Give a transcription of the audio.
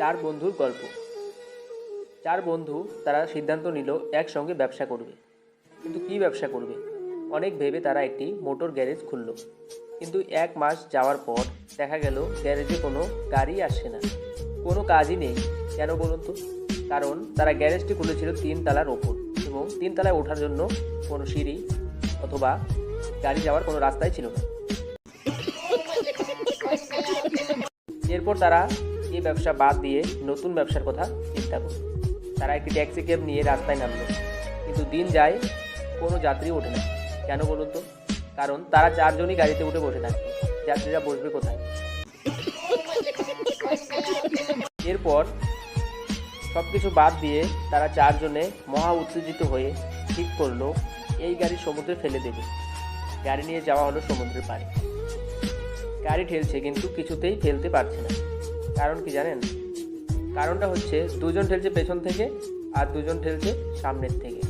চার বন্ধুর গল্প। চার বন্ধু, তারা সিদ্ধান্ত নিল একসঙ্গে ব্যবসা করবে। কিন্তু কী ব্যবসা করবে? অনেক ভেবে তারা একটি মোটর গ্যারেজ খুলল। কিন্তু এক মাস যাওয়ার পর দেখা গেল গ্যারেজে কোনো গাড়ি আসছে না। কোনো কাজই নেই। কেন বলুন তো? কারণ তারা গ্যারেজটি খুলেছিল তিন তালার ওপর এবং তিন তলায় ওঠার জন্য কোনো সিঁড়ি অথবা গাড়ি যাওয়ার কোনো রাস্তাই ছিল না। এরপর তারা এই ব্যবসা বাদ দিয়ে নতুন ব্যবসার কথা চিন্তা করল তারা একটি ট্যাক্সি ক্যাব নিয়ে রাস্তায় নামলো। কিন্তু দিন যায়, কোনো যাত্রী ওঠে না। কেন বলুন তো? কারণ তারা চারজনই গাড়িতে উঠে বসে থাকে। যাত্রীরা বসবে কোথায়? এরপর সব কিছু বাদ দিয়ে তারা চারজনে মহা উত্তেজিত হয়ে ঠিক করল, এই গাড়ি সমুদ্রে ফেলে দেবে। গাড়ি নিয়ে যাওয়া হলো সমুদ্রের পাড়ে। গাড়ি ঠেলছে, কিন্তু কিছুতেই ফেলতে পারছে না। কারণ কি জানেন? কারণটা হচ্ছে দুজন ঠেলছে পেছন থেকে আর দুজন ঠেলছে সামনের থেকে।